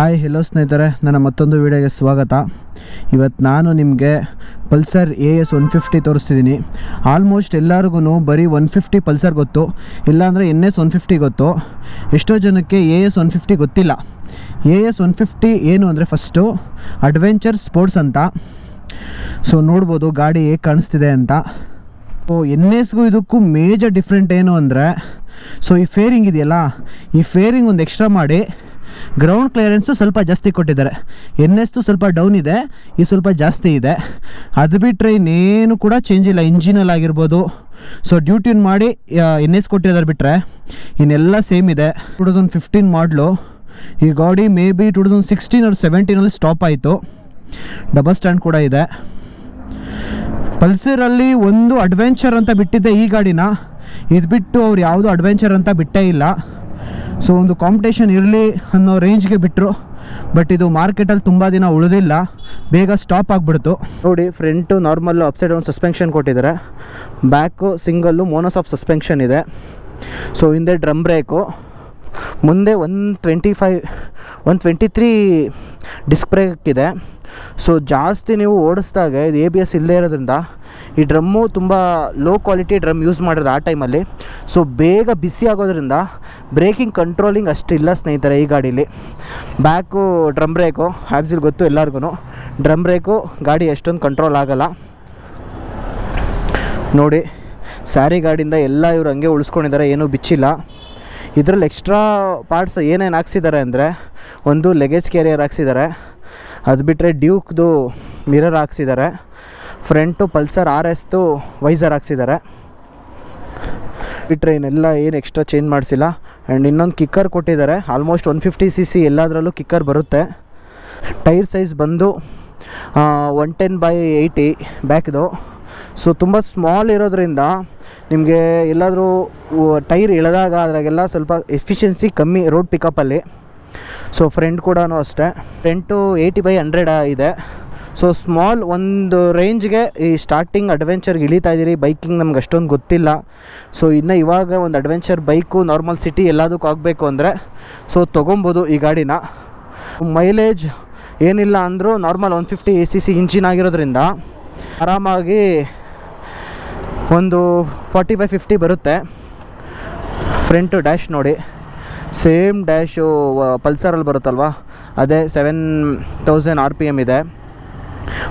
Hi hello ಸ್ನೇಹಿತರೆ. ನನ್ನ ಮತ್ತೊಂದು ವೀಡಿಯೋಗೆ ಸ್ವಾಗತ. ಇವತ್ತು ನಾನು ನಿಮಗೆ Pulsar A S one fifty ತೋರಿಸ್ತಿದ್ದೀನಿ almost ಎಲ್ಲರಿಗೂ ಬರೀ ಒನ್ ಫಿಫ್ಟಿ ಪಲ್ಸರ್ ಗೊತ್ತು. ಇಲ್ಲಾಂದರೆ ಎನ್ ಎಸ್ ಒನ್ ಫಿಫ್ಟಿ ಗೊತ್ತು. ಎಷ್ಟೋ ಜನಕ್ಕೆ ಎ ಎಸ್ ಒನ್ ಫಿಫ್ಟಿ ಗೊತ್ತಿಲ್ಲ. ಎ ಎಸ್ ಒನ್ ಫಿಫ್ಟಿ ಏನು ಅಂದರೆ ಫಸ್ಟು ಅಡ್ವೆಂಚರ್ ಸ್ಪೋರ್ಟ್ಸ್ ಅಂತ. ಸೊ ನೋಡ್ಬೋದು ಗಾಡಿ ಹೇಗೆ ಕಾಣಿಸ್ತಿದೆ ಅಂತ. ಸೊ ಎನ್ ಎಸ್ಗೂ ಇದಕ್ಕೂ ಮೇಜರ್ ಡಿಫ್ರೆಂಟ್ ಏನು ಅಂದರೆ ಸೊ ಈ ಫೇರಿಂಗ್ ಇದೆಯಲ್ಲ, ಈ ಫೇರಿಂಗ್ ಒಂದು ಎಕ್ಸ್ಟ್ರಾ ಮಾಡಿ ಗ್ರೌಂಡ್ ಕ್ಲಿಯರೆನ್ಸು ಸ್ವಲ್ಪ ಜಾಸ್ತಿ ಕೊಟ್ಟಿದ್ದಾರೆ. ಎನ್ ಎಸ್ದು ಸ್ವಲ್ಪ ಡೌನ್ ಇದೆ, ಈ ಸ್ವಲ್ಪ ಜಾಸ್ತಿ ಇದೆ. ಅದು ಬಿಟ್ಟರೆ ಇನ್ನೇನು ಕೂಡ ಚೇಂಜ್ ಇಲ್ಲ. ಇಂಜಿನಲ್ಲಿ ಆಗಿರ್ಬೋದು. ಸೊ ಡ್ಯೂಟಿನ್ ಮಾಡಿ ಎನ್ ಎಸ್ ಕೊಟ್ಟಿದ್ದಾರೆ ಬಿಟ್ಟರೆ ಇನ್ನೆಲ್ಲ ಸೇಮ್ ಇದೆ. ಟೂ ತೌಸಂಡ್ ಫಿಫ್ಟೀನ್ ಮಾಡಲು ಈ ಗಾಡಿ maybe two thousand sixteen ಅವ್ರ ಸೆವೆಂಟೀನಲ್ಲಿ ಸ್ಟಾಪ್ ಆಯಿತು. ಡಬಲ್ ಸ್ಟ್ಯಾಂಡ್ ಕೂಡ ಇದೆ. ಪಲ್ಸರಲ್ಲಿ ಒಂದು ಅಡ್ವೆಂಚರ್ ಅಂತ ಬಿಟ್ಟಿದ್ದೆ ಈ ಗಾಡಿನ. ಇದು ಬಿಟ್ಟು ಅವ್ರು ಯಾವುದು ಅಡ್ವೆಂಚರ್ ಅಂತ ಬಿಟ್ಟೇ ಇಲ್ಲ. ಸೊ ಒಂದು ಕಾಂಪಿಟೇಷನ್ ಇರಲಿ ಅನ್ನೋ ರೇಂಜ್ಗೆ ಬಿಟ್ಟರು ಬಟ್ ಇದು ಮಾರ್ಕೆಟಲ್ಲಿ ತುಂಬ ದಿನ ಉಳಿದಿಲ್ಲ. ಬೇಗ ಸ್ಟಾಪ್ ಆಗಿಬಿಡ್ತು. ನೋಡಿ ಫ್ರಂಟು ನಾರ್ಮಲ್ಲು ಅಪ್ಸೈಡ್ ಒಂದು ಸಸ್ಪೆನ್ಷನ್ ಕೊಟ್ಟಿದ್ದಾರೆ. Back single monoshock suspension ಇದೆ. ಸೊ ಹಿಂದೆ ಡ್ರಮ್ ಬ್ರೇಕು ಮುಂದೆ one twenty five, one twenty three disc brake ಇದೆ. ಸೊ ಜಾಸ್ತಿ ನೀವು ಓಡಿಸ್ದಾಗ ಇದು ಎ ಬಿ ಎಸ್ ಇಲ್ಲದೇ ಇರೋದ್ರಿಂದ ಈ ಡ್ರಮ್ಮು ತುಂಬ ಲೋ ಕ್ವಾಲಿಟಿ ಡ್ರಮ್ ಯೂಸ್ ಮಾಡಿರೋದು ಆ ಟೈಮಲ್ಲಿ ಸೊ ಬೇಗ ಬಿಸಿ ಆಗೋದ್ರಿಂದ ಬ್ರೇಕಿಂಗ್ ಕಂಟ್ರೋಲಿಂಗ್ ಅಷ್ಟಿಲ್ಲ ಸ್ನೇಹಿತರೆ ಈ ಗಾಡೀಲಿ. ಬ್ಯಾಕು ಡ್ರಮ್ ಬ್ರೇಕು ಹ್ಯಾಬ್ಸಿಲ್ ಗೊತ್ತು ಎಲ್ಲರಿಗೂ ಡ್ರಮ್ ಬ್ರೇಕು ಗಾಡಿ ಎಷ್ಟೊಂದು ಕಂಟ್ರೋಲ್ ಆಗೋಲ್ಲ. ನೋಡಿ, ಸ್ಯಾರಿ ಗಾಡಿಯಿಂದ ಎಲ್ಲ ಇವರು ಹಂಗೆ ಉಳಿಸ್ಕೊಂಡಿದ್ದಾರೆ ಏನೂ ಬಿಚ್ಚಿಲ್ಲ. ಇದರಲ್ಲಿ ಎಕ್ಸ್ಟ್ರಾ ಪಾರ್ಟ್ಸ್ ಏನೇನು ಹಾಕ್ಸಿದ್ದಾರೆ ಅಂದರೆ ಒಂದು ಲಗೇಜ್ ಕ್ಯಾರಿಯರ್ ಹಾಕ್ಸಿದ್ದಾರೆ ಅದು ಬಿಟ್ಟರೆ ಡ್ಯೂಕ್ದು ಮಿರರ್ ಹಾಕ್ಸಿದ್ದಾರೆ ಫ್ರಂಟು ಪಲ್ಸರ್ ಆರ್ ಎಸ್ದು ವೈಸರ್ ಹಾಕ್ಸಿದ್ದಾರೆ ಬಿಟ್ಟರೆ ಇನ್ನೆಲ್ಲ ಏನು ಎಕ್ಸ್ಟ್ರಾ ಚೇಂಜ್ ಮಾಡಿಸಿಲ್ಲ. ಆ್ಯಂಡ್ ಇನ್ನೊಂದು ಕಿಕ್ಕರ್ ಕೊಟ್ಟಿದ್ದಾರೆ almost one fifty C C ಎಲ್ಲದರಲ್ಲೂ ಕಿಕ್ಕರ್ ಬರುತ್ತೆ. ಟೈರ್ ಸೈಜ್ ಬಂದು ಒನ್ ಟೆನ್ ಬೈ ಏಯ್ಟಿ ಬ್ಯಾಕ್ದು ಸೊ ತುಂಬ ಸ್ಮಾಲ್ ಇರೋದ್ರಿಂದ ನಿಮಗೆ ಎಲ್ಲಾದರೂ ಟೈರ್ ಇಳಿದಾಗ ಅದ್ರಾಗೆಲ್ಲ ಸ್ವಲ್ಪ ಎಫಿಷಿಯನ್ಸಿ ಕಮ್ಮಿ ರೋಡ್ ಪಿಕಪ್ಪಲ್ಲಿ ಸೊ ಫ್ರೆಂಟ್ ಕೂಡ ಅಷ್ಟೇ. ಫ್ರೆಂಟು ಏಯ್ಟಿ ಬೈ ಹಂಡ್ರೆಡ್ ಇದೆ. ಸೊ ಸ್ಮಾಲ್ ಒಂದು ರೇಂಜ್ಗೆ ಈ ಸ್ಟಾರ್ಟಿಂಗ್ ಅಡ್ವೆಂಚರ್ಗೆ ಇಳಿತಾ ಇದ್ದೀರಿ ಬೈಕಿಂಗ್ ನಮ್ಗೆ ಅಷ್ಟೊಂದು ಗೊತ್ತಿಲ್ಲ. ಸೊ ಇನ್ನು ಇವಾಗ ಒಂದು ಅಡ್ವೆಂಚರ್ ಬೈಕು ನಾರ್ಮಲ್ ಸಿಟಿ ಎಲ್ಲದಕ್ಕೂ ಆಗಬೇಕು ಅಂದರೆ ಸೊ ತೊಗೊಬೋದು ಈ ಗಾಡಿನ. ಮೈಲೇಜ್ ಏನಿಲ್ಲ ಅಂದರೂ normal one fifty A C C engine ಆಗಿರೋದ್ರಿಂದ, ಆರಾಮಾಗಿ ಒಂದು ಫಾರ್ಟಿ ಬೈ ಫಿಫ್ಟಿ ಬರುತ್ತೆ. ಫ್ರಂಟು ಡ್ಯಾಶ್ ನೋಡಿ. ಸೇಮ್ ಡ್ಯಾಶು ಪಲ್ಸರಲ್ಲಿ ಬರುತ್ತಲ್ವ? ಅದೇ seven thousand R P M ಇದೆ.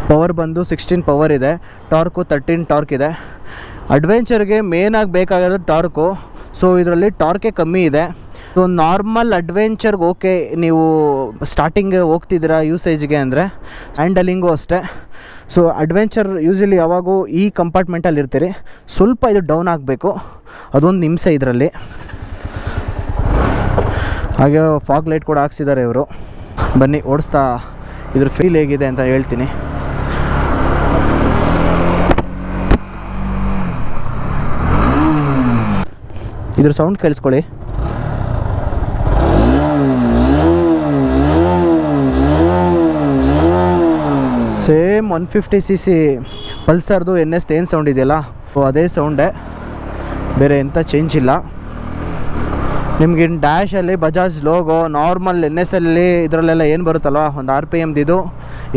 ಪವರ್ ಬಂದು ಸಿಕ್ಸ್ಟೀನ್ ಪವರ್ ಇದೆ. ಟಾರ್ಕು ತರ್ಟೀನ್ ಟಾರ್ಕ್ ಇದೆ. ಅಡ್ವೆಂಚರ್ಗೆ ಮೇನಾಗಿ ಬೇಕಾಗಿರೋದು ಟಾರ್ಕು ಸೊ ಇದರಲ್ಲಿ ಟಾರ್ಕೇ ಕಮ್ಮಿ ಇದೆ. ನಾರ್ಮಲ್ ಅಡ್ವೆಂಚರ್ಗೆ ಓಕೆ ನೀವು ಸ್ಟಾರ್ಟಿಂಗ್ ಹೋಗ್ತಿದ್ದೀರಾ ಯೂಸೇಜ್ಗೆ ಅಂದರೆ ಹ್ಯಾಂಡಲಿಂಗು ಅಷ್ಟೇ. ಸೊ ಅಡ್ವೆಂಚರ್ ಯೂಸಲಿ ಯಾವಾಗೂ ಈ ಕಂಪಾರ್ಟ್ಮೆಂಟಲ್ಲಿ ಇರ್ತೀರಿ. ಸ್ವಲ್ಪ ಇದು ಡೌನ್ ಆಗಬೇಕು. ಅದೊಂದು ನಿಮಿಷ ಇದರಲ್ಲಿ. ಹಾಗೆ ಫಾಗ್ ಲೈಟ್ ಕೂಡ ಹಾಕ್ಸಿದ್ದಾರೆ ಇವರು. ಬನ್ನಿ, ಓಡಿಸ್ತಾ ಇದ್ರ ಫೀಲ್ ಹೇಗಿದೆ ಅಂತ ಹೇಳ್ತೀನಿ. ಇದ್ರ ಸೌಂಡ್ ಕೇಳಿಸ್ಕೊಳ್ಳಿ. Same one fifty C C ಪಲ್ಸರ್ದು N S ಏನು ಸೌಂಡ್ ಇದೆಯಲ್ಲ? ಅದೇ ಸೌಂಡೇ ಬೇರೆ ಎಂಥ ಚೇಂಜ್ ಇಲ್ಲ. ನಿಮ್ಗೆ ಇನ್ನು ಡ್ಯಾಶಲ್ಲಿ Bajaj logo normal N S ಅಲ್ಲಿ ಇದರಲ್ಲೆಲ್ಲ ಏನು ಬರುತ್ತಲ್ಲ ಒಂದು ಆರ್ ಪಿ ಎಮ್ದಿದು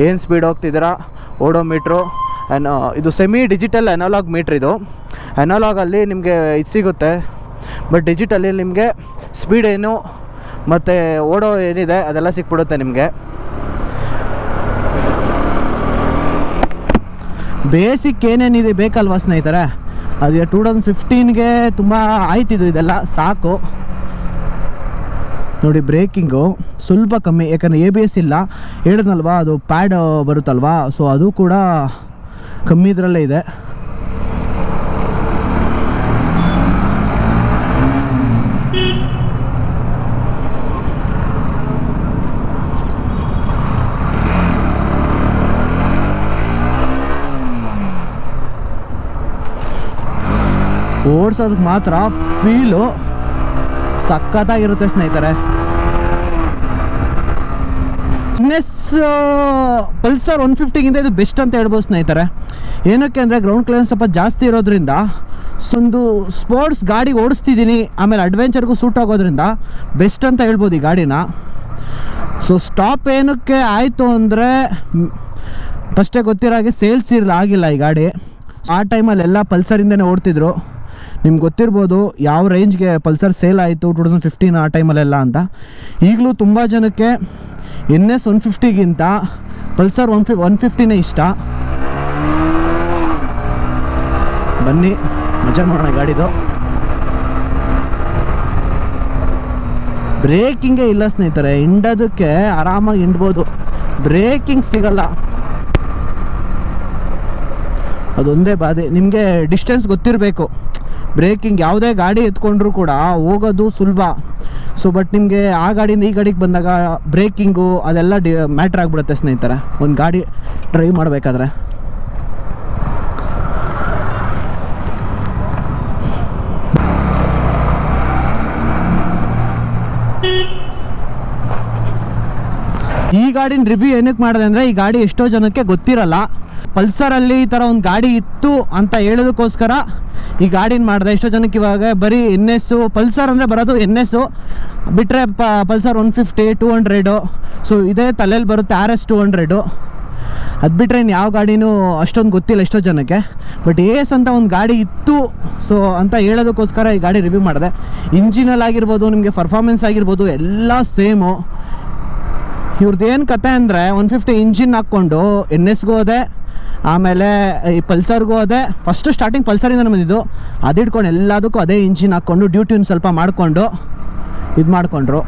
ಏನು ಸ್ಪೀಡ್ ಹೋಗ್ತಿದ್ದೀರಾ? ಓಡೋ ಮೀಟ್ರು ಆ್ಯನ್ ಇದು ಸೆಮಿ ಡಿಜಿಟಲ್ ಅನಲಾಗ್ ಮೀಟ್ರ್ ಇದು. ಅನಲಾಗಲ್ಲಿ ನಿಮಗೆ ಇದು ಸಿಗುತ್ತೆ. ಬಟ್ ಡಿಜಿಟಲ್ಲಿ ನಿಮಗೆ ಸ್ಪೀಡ್ ಏನು, ಮತ್ತು ಓಡೋ ಏನಿದೆ, ಅದೆಲ್ಲ ಸಿಕ್ಬಿಡುತ್ತೆ ನಿಮಗೆ. ಬೇಸಿಕ್ ಏನೇನಿದೆ ಬೇಕಲ್ವಾ ಸ್ನೇಹಿತರೆ? ಅದು ಟೂ ತೌಸಂಡ್ ಫಿಫ್ಟೀನ್ಗೆ ತುಂಬ ಆಯ್ತಿದ್ದು ಇದೆಲ್ಲ, ಸಾಕು. ನೋಡಿ ಬ್ರೇಕಿಂಗು ಸ್ವಲ್ಪ ಕಮ್ಮಿ, ಯಾಕಂದರೆ ಎ ಬಿ ಎಸ್ ಇಲ್ಲ. ಹೇಳಿದ್ನಲ್ವಾ, ಅದು ಪ್ಯಾಡ್ ಬರುತ್ತಲ್ವಾ ಸೊ ಅದು ಕೂಡ ಕಮ್ಮಿ ಇದರಲ್ಲೇ ಇದೆ. ಓಡಿಸೋದಕ್ಕೆ ಮಾತ್ರ ಫೀಲು ಸಖತ್ತಾಗಿರುತ್ತೆ ಸ್ನೇಹಿತರೆ. ನೆಸ್ ಪಲ್ಸರ್ ಒನ್ ಫಿಫ್ಟಿಗಿಂತ ಇದು ಬೆಸ್ಟ್ ಅಂತ ಹೇಳ್ಬೋದು ಸ್ನೇಹಿತರೆ. ಏನಕ್ಕೆ ಅಂದರೆ ಗ್ರೌಂಡ್ ಕ್ಲಿಯರೆನ್ಸ್ ಸ್ವಲ್ಪ ಜಾಸ್ತಿ ಇರೋದ್ರಿಂದ ಒಂದು ಸ್ಪೋರ್ಟ್ಸ್ ಗಾಡಿ ಓಡಿಸ್ತಿದ್ದೀನಿ, ಆಮೇಲೆ ಅಡ್ವೆಂಚರ್ಗೂ ಸೂಟ್ ಆಗೋದ್ರಿಂದ ಬೆಸ್ಟ್ ಅಂತ ಹೇಳ್ಬೋದು ಈ ಗಾಡಿನ. ಸೊ ಸ್ಟಾಪ್ ಏನಕ್ಕೆ ಆಯಿತು ಅಂದರೆ ಫಸ್ಟೇ ಗೊತ್ತಿರೋ ಹಾಗೆ ಸೇಲ್ಸ್ ಇರಲಿಲ್ಲ ಆಗಿಲ್ಲ ಈ ಗಾಡಿ. ಆ ಟೈಮಲ್ಲಿ ಎಲ್ಲ ಪಲ್ಸರಿಂದನೇ ಓಡ್ತಿದ್ರು. ನಿಮ್ಗೆ ಗೊತ್ತಿರ್ಬೋದು ಯಾವ ರೇಂಜ್ಗೆ ಪಲ್ಸರ್ ಸೇಲ್ ಆಯಿತು ಟು ತೌಸಂಡ್ ಫಿಫ್ಟೀನ್ ಆ ಟೈಮಲ್ಲೆಲ್ಲ ಅಂತ. ಈಗಲೂ ತುಂಬ ಜನಕ್ಕೆ ಎನ್ ಎಸ್ ಒನ್ ಫಿಫ್ಟಿಗಿಂತ ಪಲ್ಸರ್ ಒನ್ ಫಿ ಒನ್ ಫಿಫ್ಟಿನೇ ಇಷ್ಟ. ಬನ್ನಿ, ಮಜಾ ಮಾಡೋಣ ಗಾಡಿದು. ಬ್ರೇಕಿಂಗೇ ಇಲ್ಲ ಸ್ನೇಹಿತರೆ, ಹಿಂಡೋದಕ್ಕೆ ಆರಾಮಾಗಿ ಹಿಂಡ್ಬೋದು. ಬ್ರೇಕಿಂಗ್ ಸಿಗಲ್ಲ. ಅದೊಂದೇ ಬಾಧೆ. ನಿಮಗೆ ಡಿಸ್ಟೆನ್ಸ್ ಗೊತ್ತಿರಬೇಕು. ಬ್ರೇಕಿಂಗ್ ಯಾವುದೇ ಗಾಡಿ ಎತ್ಕೊಂಡ್ರೂ ಕೂಡ ಹೋಗೋದು ಸುಲಭ. ಸೊ ಬಟ್ ನಿಮಗೆ ಆ ಗಾಡಿಯಿಂದ ಈ ಗಾಡಿಗೆ ಬಂದಾಗ ಬ್ರೇಕಿಂಗು ಅದೆಲ್ಲ ಡಿ, ಮ್ಯಾಟ್ರ್ ಆಗಿಬಿಡುತ್ತೆ ಸ್ನೇಹಿತರೆ. ಒಂದು ಗಾಡಿ ಡ್ರೈವ್ ಮಾಡಬೇಕಾದ್ರೆ. ಈ ಗಾಡಿನ ರಿವ್ಯೂ ಏನಕ್ಕೆ ಮಾಡಿದೆ ಅಂದರೆ ಈ ಗಾಡಿ ಎಷ್ಟೋ ಜನಕ್ಕೆ ಗೊತ್ತಿರಲ್ಲ. ಪಲ್ಸರಲ್ಲಿ ಈ ಥರ ಒಂದು ಗಾಡಿ ಇತ್ತು ಅಂತ ಹೇಳೋದಕ್ಕೋಸ್ಕರ ಈ ಗಾಡಿನ ಮಾಡಿದೆ. ಎಷ್ಟೋ ಜನಕ್ಕೆ ಇವಾಗ ಬರೀ ಎನ್ ಎಸ್ಸು ಪಲ್ಸರ್ ಅಂದರೆ ಬರೋದು ಎನ್ ಎಸ್ಸು ಬಿಟ್ಟರೆ ಪ, Pulsar one fifty two hundred so ಇದೇ ತಲೆಯಲ್ಲಿ ಬರುತ್ತೆ ಆರ್ ಎಸ್ ಟೂ ಹಂಡ್ರೆಡು ಅದು ಬಿಟ್ಟರೆ ಇನ್ನು ಯಾವ ಗಾಡಿನೂ ಅಷ್ಟೊಂದು ಗೊತ್ತಿಲ್ಲ ಎಷ್ಟೋ ಜನಕ್ಕೆ. ಬಟ್ ಎಸ್ ಅಂತ ಒಂದು ಗಾಡಿ ಇತ್ತು. ಸೊ ಅಂತ ಹೇಳೋದಕ್ಕೋಸ್ಕರ ಈ ಗಾಡಿ ರಿವ್ಯೂ ಮಾಡಿದೆ. ಇಂಜಿನಲ್ಲಿ ಆಗಿರ್ಬೋದು, ನಿಮಗೆ ಪರ್ಫಾರ್ಮೆನ್ಸ್ ಆಗಿರ್ಬೋದು, ಎಲ್ಲ ಸೇಮು ಇವ್ರದ್ದು ಏನು ಕತೆ ಅಂದರೆ ಒನ್ ಫಿಫ್ಟಿ ಇಂಜಿನ್ ಹಾಕ್ಕೊಂಡು ಎನ್ ಎಸ್ಗೆ ಹೋದೆ. ಆಮೇಲೆ, ಈ ಪಲ್ಸರ್ಗೂ ಅದೇ ಫಸ್ಟ್ ಸ್ಟಾರ್ಟಿಂಗ್ ಪಲ್ಸರಿಂದ ಬಂದಿದ್ದು. ಅದು ಹಿಡ್ಕೊಂಡು ಎಲ್ಲದಕ್ಕೂ ಅದೇ ಇಂಜಿನ್ ಹಾಕ್ಕೊಂಡು ಡ್ಯೂಟಿನ ಸ್ವಲ್ಪ ಮಾಡಿಕೊಂಡು, ಇದು ಮಾಡಿಕೊಂಡ್ರು.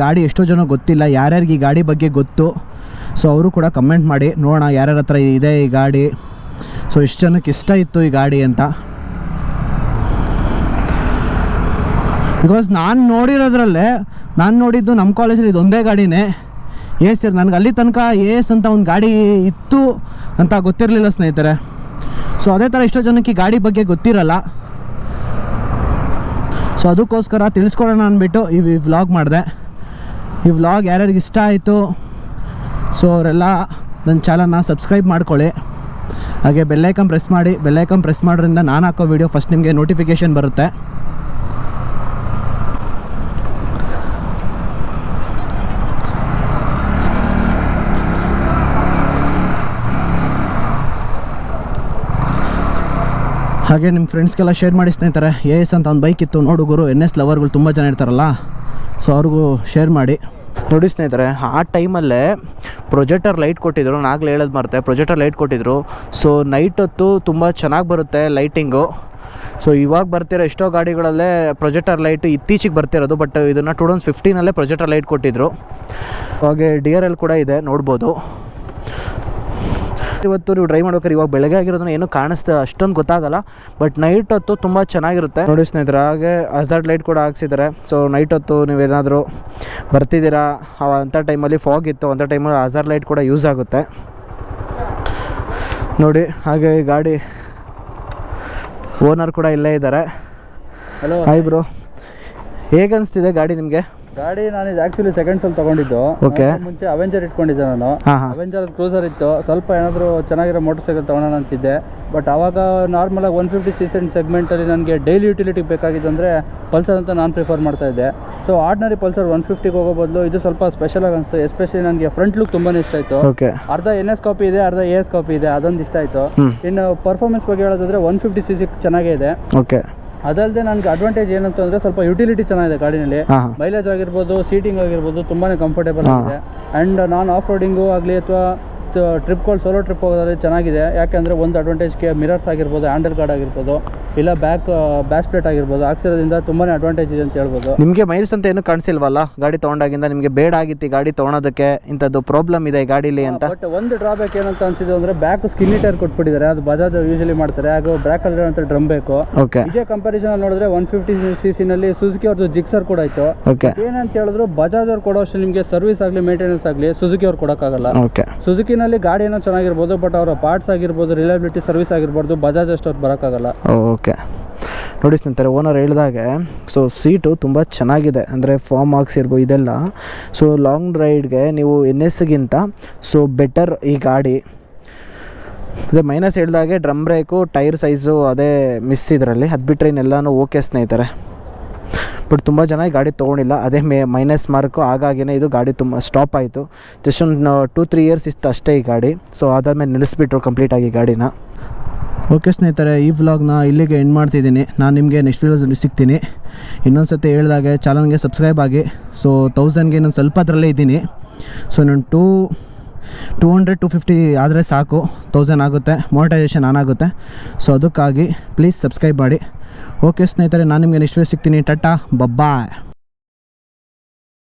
ಗಾಡಿ ಎಷ್ಟೋ ಜನ ಗೊತ್ತಿಲ್ಲ, ಯಾರ್ಯಾರಿಗೆ ಈ ಗಾಡಿ ಬಗ್ಗೆ ಗೊತ್ತು. ಸೊ ಅವರು ಕೂಡ ಕಮೆಂಟ್ ಮಾಡಿ, ನೋಡೋಣ ಯಾರ್ಯಾರ ಹತ್ರ ಇದೆ ಈ ಗಾಡಿ. ಸೊ ಇಷ್ಟು ಜನಕ್ಕೆ ಇಷ್ಟ ಇತ್ತು ಈ ಗಾಡಿ ಅಂತ. ಬಿಕಾಸ್ ನಾನು ನೋಡಿರೋದ್ರಲ್ಲೇ, ನಾನು ನೋಡಿದ್ದು ನಮ್ಮ ಕಾಲೇಜಲ್ಲಿ ಇದೊಂದೇ ಗಾಡಿನೇ. ಎ ಸರ್, ನನಗೆ ಅಲ್ಲಿ ತನಕ ಎ ಅಂತ ಒಂದು ಗಾಡಿ ಇತ್ತು ಅಂತ ಗೊತ್ತಿರಲಿಲ್ಲ ಸ್ನೇಹಿತರೆ. ಸೊ ಅದೇ ಥರ ಇಷ್ಟೋ ಜನಕ್ಕೆ ಗಾಡಿ ಬಗ್ಗೆ ಗೊತ್ತಿರಲ್ಲ. ಸೊ ಅದಕ್ಕೋಸ್ಕರ ತಿಳಿಸ್ಕೊಡೋಣ ಅಂದ್ಬಿಟ್ಟು ಈ ವ್ಲಾಗ್ ಮಾಡಿದೆ. ಈ ವ್ಲಾಗ್ ಯಾರ್ಯಾರಿಗೆ ಇಷ್ಟ ಆಯಿತು, ಸೊ ಅವರೆಲ್ಲ ನನ್ನ ಚಾನಲ್ನ ಸಬ್ಸ್ಕ್ರೈಬ್ ಮಾಡ್ಕೊಳ್ಳಿ. ಹಾಗೆ ಬೆಲ್ಲೈಕನ್ ಪ್ರೆಸ್ ಮಾಡಿ ಬೆಲ್ಲೈಕನ್ ಪ್ರೆಸ್ ಮಾಡೋದ್ರಿಂದ ನಾನು ಹಾಕೋ ವೀಡಿಯೋ ಫಸ್ಟ್ ನಿಮಗೆ ನೋಟಿಫಿಕೇಷನ್ ಬರುತ್ತೆ. ಹಾಗೆ ನಿಮ್ಮ ಫ್ರೆಂಡ್ಸ್ಗೆಲ್ಲ ಶೇರ್ ಮಾಡಿ ಸ್ನೇಹಿತರೆ ಎ ಎಸ್ ಅಂತ ಒಂದು ಬೈಕ್ ಇತ್ತು. ನೋಡು ಗುರು ಎನ್ ಎಸ್ ಲವರ್ಗಳು ತುಂಬ ಜನ ಇರ್ತಾರಲ್ಲ ಸೊ ಅವ್ರಿಗೂ ಶೇರ್ ಮಾಡಿ. ನೋಡಿ ಸ್ನೇಹಿತರೆ, ಆ ಟೈಮಲ್ಲೇ ಪ್ರೊಜೆಕ್ಟರ್ ಲೈಟ್ ಕೊಟ್ಟಿದ್ರು, ನಾಗಲೇ ಹೇಳೋದು ಮರ್ತೆ, ಪ್ರೊಜೆಕ್ಟರ್ ಲೈಟ್ ಕೊಟ್ಟಿದ್ರು. ಸೊ ನೈಟ್ ಹೊತ್ತು ತುಂಬ ಚೆನ್ನಾಗಿ ಬರುತ್ತೆ ಲೈಟಿಂಗು ಸೊ ಇವಾಗ ಬರ್ತಿರೋ ಎಷ್ಟೋ ಗಾಡಿಗಳಲ್ಲೇ ಪ್ರೊಜೆಕ್ಟರ್ ಲೈಟ್ ಇತ್ತೀಚೆಗೆ ಬರ್ತಿರೋದು ಬಟ್ ಇದನ್ನು ಟೂ ತೌಸಂಡ್ ಫಿಫ್ಟೀನಲ್ಲೇ ಪ್ರೊಜೆಕ್ಟರ್ ಲೈಟ್ ಕೊಟ್ಟಿದ್ರು. ಹಾಗೆ ಡಿ ಕೂಡ ಇದೆ, ನೋಡ್ಬೋದು. ಇವತ್ತು ನೀವು ಡ್ರೈವ್ ಮಾಡ್ಬೇಕಾದ್ರೆ ಇವಾಗ ಬೆಳಗ್ಗೆ ಆಗಿರೋದನ್ನ ಏನು ಕಾಣಿಸ್ತಾ ಅಷ್ಟೊಂದು ಗೊತ್ತಾಗಲ್ಲ. ಬಟ್ ನೈಟ್ ಹೊತ್ತು ತುಂಬ ಚೆನ್ನಾಗಿರುತ್ತೆ. ನೋಡಿ ಸ್ನೇಹಿತರೆ ಹಾಗೆ ಹಜಾರ್ಡ್ ಲೈಟ್ ಕೂಡ ಹಾಕ್ಸಿದ್ದಾರೆ. ಸೊ ನೈಟ್ ಹೊತ್ತು ನೀವೇನಾದರೂ ಬರ್ತಿದ್ದೀರಾ? ಅಂತ ಅಂಥ ಟೈಮಲ್ಲಿ ಫಾಗ್ ಇತ್ತು. ಅಂಥ ಟೈಮಲ್ಲಿ ಹಜಾರ್ ಲೈಟ್ ಕೂಡ ಯೂಸ್ ಆಗುತ್ತೆ. ನೋಡಿ ಹಾಗೆ ಗಾಡಿ ಓನರ್ ಕೂಡ ಇಲ್ಲೇ ಇದ್ದಾರೆ. ಹಲೋ ಹಾಯ್ ಬ್ರೋ ಹೇಗೆ ಅನಿಸ್ತಿದೆ ಗಾಡಿ ನಿಮಗೆ? ಗಾಡಿ ನಾನು ಇದು ಆಕ್ಚುಲಿ ಸೆಕೆಂಡ್ಸ್ ಅಲ್ಲಿ ತಗೊಂಡಿದ್ದು. ಓಕೆ ಮುಂಚೆ ಅವೆಂಜರ್ ಇಟ್ಕೊಂಡಿದ್ದೆ ನಾನು. ಅವೆಂಜರ್ ಕ್ರೂಸರ್ ಇತ್ತು. ಸ್ವಲ್ಪ ಏನಾದರೂ ಚೆನ್ನಾಗಿರೋ ಮೋಟರ್ ಸೈಕಲ್ ತಗೊಳ್ಳೋಣ ಅಂತಿದ್ದೆ. ಬಟ್ ಆವಾಗ ನಾರ್ಮಲ್ ಆಗಿ ಒನ್ ಫಿಫ್ಟಿ ಸಿ ಸೆಂಟ್ ಸೆಗ್ಮೆಂಟಲ್ಲಿ ನನಗೆ ಡೈಲಿ ಯುಟಿಲಿಟಿ ಬೇಕಾಗಿದ್ದು ಅಂದರೆ ಪಲ್ಸರ್ ಅಂತ ನಾನು ಪ್ರಿಫರ್ ಮಾಡ್ತಾ ಇದ್ದೆ. ಸೊ ಆರ್ಡಿನರಿ ಪಲ್ಸರ್ ಒನ್ ಫಿಫ್ಟಿಗೆ ಹೋಗೋ ಬದಲು ಇದು ಸ್ವಲ್ಪ ಸ್ಪೆಷಲ್ ಆಗಿ ಅನಿಸ್ತು. ಎಸ್ಪೆಷಲಿ ನನಗೆ ಫ್ರಂಟ್ ಲುಕ್ ತುಂಬಾ ಇಷ್ಟ ಆಯಿತು. ಅರ್ಧ ಎನ್ ಎಸ್ ಕಾಪಿ ಇದೆ ಅರ್ಧ ಎ ಎಸ್ ಕಾಪಿ ಇದೆ ಅದೊಂದು ಇಷ್ಟ ಆಯಿತು. ಇನ್ನು ಪರ್ಫಾರ್ಮೆನ್ಸ್ ಬಗ್ಗೆ ಹೇಳೋದಾದ್ರೆ ಒನ್ ಫಿಫ್ಟಿ ಸಿ ಸಿ ಚೆನ್ನಾಗೇ ಇದೆ. ಓಕೆ ಅದಲ್ಲದೆ ನನಗೆ ಅಡ್ವಾಂಟೇಜ್ ಏನಂತ ಅಂದ್ರೆ ಸ್ವಲ್ಪ ಯುಟಿಲಿಟಿ ಚೆನ್ನಾಗಿದೆ ಗಾಡಿನಲ್ಲಿ. ಮೈಲೇಜ್ ಆಗಿರ್ಬೋದು ಸೀಟಿಂಗ್ ಆಗಿರ್ಬೋದು ತುಂಬಾನೇ ಕಂಫರ್ಟೇಬಲ್ ಆಗಿದೆ. ಅಂಡ್ ನಾನ್ ಆಫ್ ರೋಡಿಂಗು ಆಗಲಿ ಅಥವಾ ಟ್ರಿಪ್ಗಳು ಸೋಲೋ ಟ್ರಿಪ್ ಹೋಗೋದಾದ್ರೆ ಚೆನ್ನಾಗಿದೆ. ಯಾಕೆಂದರೆ ಒಂದು ಅಡ್ವಾಂಟೇಜ್ಗೆ ಮಿರರ್ಸ್ ಆಗಿರ್ಬೋದು ಹ್ಯಾಂಡಲ್ ಗಾರ್ಡ್ ಆಗಿರ್ಬೋದು. ಇಲ್ಲ ಬ್ಯಾಕ್ ಬ್ಯಾಕ್ ಪ್ಲೇಟ್ ಆಗಿರ್ಬೋದು. ಹಾಕ್ಸಿರೋದ್ರಿಂದ ತುಂಬಾ ಅಡ್ವಾಂಟೇಜ್ ಇದೆ ಅಂತ ಹೇಳ್ಬೋದು. ನಿಮಗೆ ಮೈಲ್ಸ್ ಅಂತ ಏನು ಕಾಣಿಸಿಲ್ವಲ್ಲ? ಗಾಡಿ ತೊಗೊಂಡಾಗಿಂದ ನಿಮಗೆ ಬೇಡ ಆಗಿತ್ತು ಈ ಗಾಡಿ ತೊಗೊಳೋದಕ್ಕೆ ಇಂಥದ್ದು ಪ್ರಾಬ್ಲಮ್ ಇದೆ ಈ ಗಾಡೀಲಿ ಅಂತ. ಬಟ್ ಒಂದು ಡ್ರಾಬ್ಯಾಕ್ ಏನಂತ ಅನ್ಸಿದ್ದು ಅಂದ್ರೆ ಬ್ಯಾಕ್ ಸ್ಕಿನ್ ಟೈರ್ ಕೊಟ್ಬಿಟ್ಟಿದ್ದಾರೆ. ಅದು ಬಜಾಜ್ ಯೂಸಲಿ ಮಾಡ್ತಾರೆ. ಹಾಗೂ ಕಲರ್ ಅಂತ ಡ್ರಮ್ ಬೇಕು. ಓಕೆ ಇದೇ ಕಂಪಾರಿಸನ್ ನೋಡಿದ್ರೆ ಒನ್ ಫಿಫ್ಟಿ ಸಿ ಸಿ ನಲ್ಲಿ ಸುಜುಕಿ ಅವ್ರದ್ದು ಜಿಕ್ಸರ್ ಕೂಡ ಇತ್ತು ಓಕೆ ಏನಂತ ಹೇಳಿದ್ರು ಬಜಾಜ್ ಅವ್ರು ಕೊಡೋ ಅಷ್ಟು ನಿಮಗೆ ಸರ್ವಿಸ್ ಆಗಲಿ ಮೇಂಟೆನೆನ್ಸ್ ಆಗಲಿ ಸುಜುಕಿ ಅವ್ರು ಕೊಡೋಕ್ಕಾಗಲ್ಲ. ಓಕೆ ಸುಜುಕಿನಲ್ಲಿ ಗಾಡಿ ಏನೋ ಚೆನ್ನಾಗಿರ್ಬೋದು ಬಟ್ ಅವರ ಪಾರ್ಟ್ಸ್ ಆಗಿರ್ಬೋದು ರಿಲಯಬಿಲಿಟಿ ಸರ್ವಿಸ್ ಆಗಿರ್ಬೋದು ಬಜಾಜ್ ಅಷ್ಟು ಅವ್ರು ಬರೋಕ್ಕಾಗಲ್ಲ ಓಕೆ. ನೋಡಿ ಸ್ನೇಹಿತರೆ ಓನರ್ ಹೇಳಿದಾಗೆ ಸೊ ಸೀಟು ತುಂಬ ಚೆನ್ನಾಗಿದೆ, ಅಂದರೆ ಫಾರ್ಮ್ ಮಾರ್ಕ್ಸ್ ಇರ್ಬೋದು ಇದೆಲ್ಲ. ಸೊ ಲಾಂಗ್ ಡ್ರೈಡ್ಗೆ ನೀವು ಎನ್ ಎಸ್ಗಿಂತ ಸೊ ಬೆಟರ್ ಈ ಗಾಡಿ. ಅದೇ ಮೈನಸ್ ಹೇಳಿದಾಗೆ ಡ್ರಮ್ ಬ್ರೇಕು ಟೈರ್ ಸೈಜು ಅದೇ ಮಿಸ್ ಇದರಲ್ಲಿ. ಅದು ಬಿಟ್ಟರೆ ಇನ್ನೆಲ್ಲನೂ ಓಕೆ ಸ್ನೇಹಿತರೆ. ಬಟ್ ತುಂಬ ಜನ ಈ ಗಾಡಿ ತೊಗೊಂಡಿಲ್ಲ. ಅದೇ ಮೇ ಮೈನಸ್ ಮಾರ್ಕು ಹಾಗಾಗಿನೇ ಇದು ಗಾಡಿ ತುಂಬ ಸ್ಟಾಪ್ ಆಯಿತು. ಜಸ್ಟ್ ಒಂದು ಟೂ ತ್ರೀ ಇಯರ್ಸ್ ಇತ್ತು ಅಷ್ಟೇ ಈ ಗಾಡಿ. ಸೊ ಅದಾದಮೇಲೆ ನಿಲ್ಲಿಸ್ಬಿಟ್ರು ಕಂಪ್ಲೀಟಾಗಿ ಗಾಡಿನ. ಓಕೆ ಸ್ನೇಹಿತರೆ, ಈ ವ್ಲಾಗ್ನ ಇಲ್ಲಿಗೆ ಎಂಡ್ ಮಾಡ್ತಿದ್ದೀನಿ. ನಾನು ನಿಮಗೆ ನೆಕ್ಸ್ಟ್ ವೀಡಿಯೋಸಲ್ಲಿ ಸಿಗ್ತೀನಿ. ಇನ್ನೊಂದು ಸತಿ ಹೇಳಿದಾಗೆ ಚಾನಲ್ಗೆ ಸಬ್ಸ್ಕ್ರೈಬ್ ಆಗಿ. ಸೊ ತೌಸಂಡ್ಗೆ ಇನ್ನೊಂದು ಸ್ವಲ್ಪ ಅದರಲ್ಲೇ ಇದ್ದೀನಿ. ಸೊ ನಾನು two two hundred to fifty ಆದರೆ ಸಾಕು. ತೌಸಂಡ್ ಆಗುತ್ತೆ. ಮೋನಿಟೈಸೇಷನ್ ಆನ್ ಆಗುತ್ತೆ. ಸೊ ಅದಕ್ಕಾಗಿ ಪ್ಲೀಸ್ ಸಬ್ಸ್ಕ್ರೈಬ್ ಮಾಡಿ. ಓಕೆ ಸ್ನೇಹಿತರೆ, ನಾನು ನಿಮಗೆ ನೆಕ್ಸ್ಟ್ ವೀಡಿಯೋ ಸಿಗ್ತೀನಿ. Tata bye bye